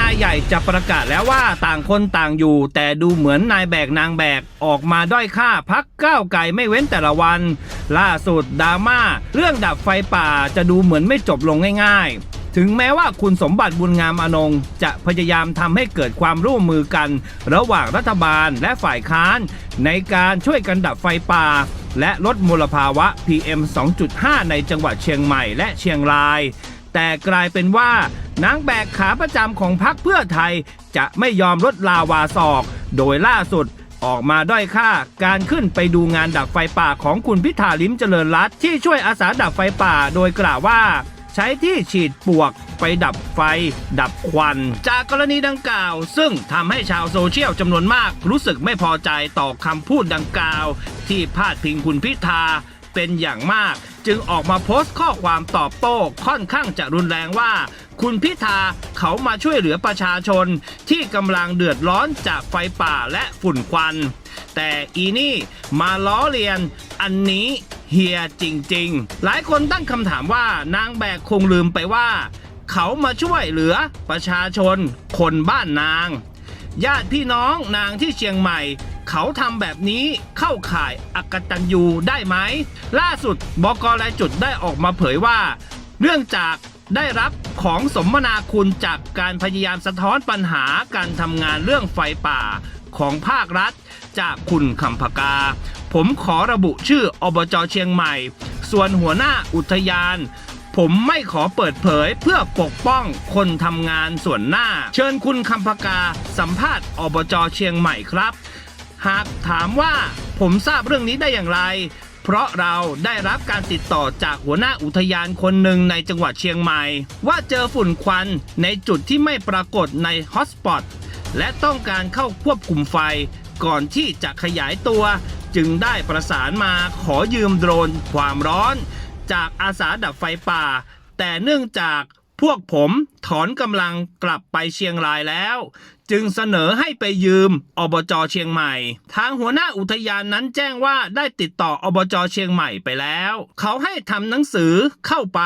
นายใหญ่จะประกาศแล้วว่าต่างคนต่างอยู่ แต่ดูเหมือนนายแบกนางแบกออกมาด้อยค่าพักก้าวไกลไม่เว้นแต่ละวัน ล่าสุดดราม่าเรื่องดับไฟป่าจะดูเหมือนไม่จบลงง่ายๆ ถึงแม้ว่าคุณสมบัติบุญงามอนงจะพยายามทำให้เกิดความร่วมมือกัน ระหว่างรัฐบาลและฝ่ายค้าน ในการช่วยกันดับไฟป่า และลดมลภาวะ PM 2.5 ในจังหวัดเชียงใหม่และเชียงราย แต่กลายเป็นว่า นางแบกขาประจำของพรรคเพื่อไทย จะไม่ยอมลดลาวาศอก โดยล่าสุดออกมาด้อยค่าการขึ้นไปดูงานดับไฟป่าของคุณพิธาลิ้มเจริญรัตที่ช่วยอาสาดับไฟป่าโดยกล่าวว่า ใช้ที่ฉีดปวกไปดับไฟ ดับควัน จากกรณีดังกล่าว ซึ่งทำให้ชาวโซเชียลจำนวนมากรู้สึกไม่พอใจต่อคำพูดดังกล่าว ที่พาดพิงคุณพิธา เป็นอย่างมาก จึงออกมาโพสต์ข้อความตอบโต้ค่อนข้างจะรุนแรงว่า คุณพิธาเขามาช่วยเหลือประชาชนที่กำลังเดือดร้อนจากไฟป่าและฝุ่นควัน แต่อีนี่มาล้อเลียนอันนี้เฮียจริงๆ หลายคนตั้งคำถามว่านางแบกคงลืมไปว่า เขามาช่วยเหลือประชาชนคนบ้านนาง ญาติพี่น้องนางที่เชียงใหม่ เขาทำแบบนี้เข้าข่ายอักตันยูได้ไหม ล่าสุดบกรายจุดได้ออกมาเผยว่า เนื่องจากได้รับของสมนาคุณจากการพยายามสะท้อนปัญหาการทำงานเรื่องไฟป่าของภาครัฐ จากคุณคำพกา ผมขอระบุชื่ออบจเชียงใหม่ ส่วนหัวหน้าอุทยาน ผมไม่ขอเปิดเผยเพื่อปกป้องคนทำงานส่วนหน้า เชิญคุณคำพกาสัมภาษณ์อบจเชียงใหม่ครับ หากถามว่าผมทราบเรื่องนี้ได้อย่างไร เพราะเราได้รับการติดต่อจากหัวหน้าอุทยานคนหนึ่งในจังหวัดเชียงใหม่ ว่าเจอฝุ่นควันในจุดที่ไม่ปรากฏในฮอตสปอตและต้องการเข้าควบคุมไฟก่อนที่จะขยายตัว จึงได้ประสานมาขอยืมโดรนความร้อน จากอาสาดับไฟป่า แต่เนื่องจากพวกผมถอนกำลังกลับไปเชียงรายแล้ว จึงเสนอให้ไปยืมอบจเชียงใหม่ ทางหัวหน้าอุทยานนั้นแจ้งว่าได้ติดต่ออบจเชียงใหม่ไปแล้ว เขาให้ทำหนังสือเข้าไป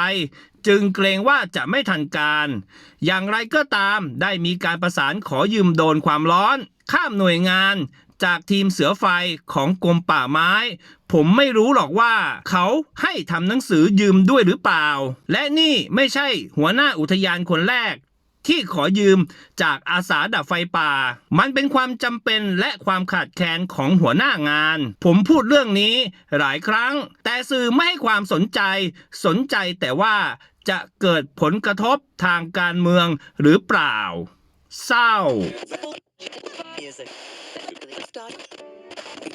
จึงเกรงว่าจะไม่ทันการ อย่างไรก็ตามได้มีการประสานขอยืมโดนความร้อน ข้ามหน่วยงาน จากทีมเสือไฟของกรมป่าไม้ ผมไม่รู้หรอกว่าเขาให้ทำหนังสือยืมด้วยหรือเปล่า และนี่ไม่ใช่หัวหน้าอุทยานคนแรก ที่ขอยืมจากอาสาดับไฟป่า มันเป็นความจำเป็นและความขาดแคลนของหัวหน้างาน ผมพูดเรื่องนี้หลายครั้ง แต่สื่อไม่ให้ความสนใจ สนใจแต่ว่าจะเกิดผลกระทบทางการเมืองหรือเปล่า เศร้า dot.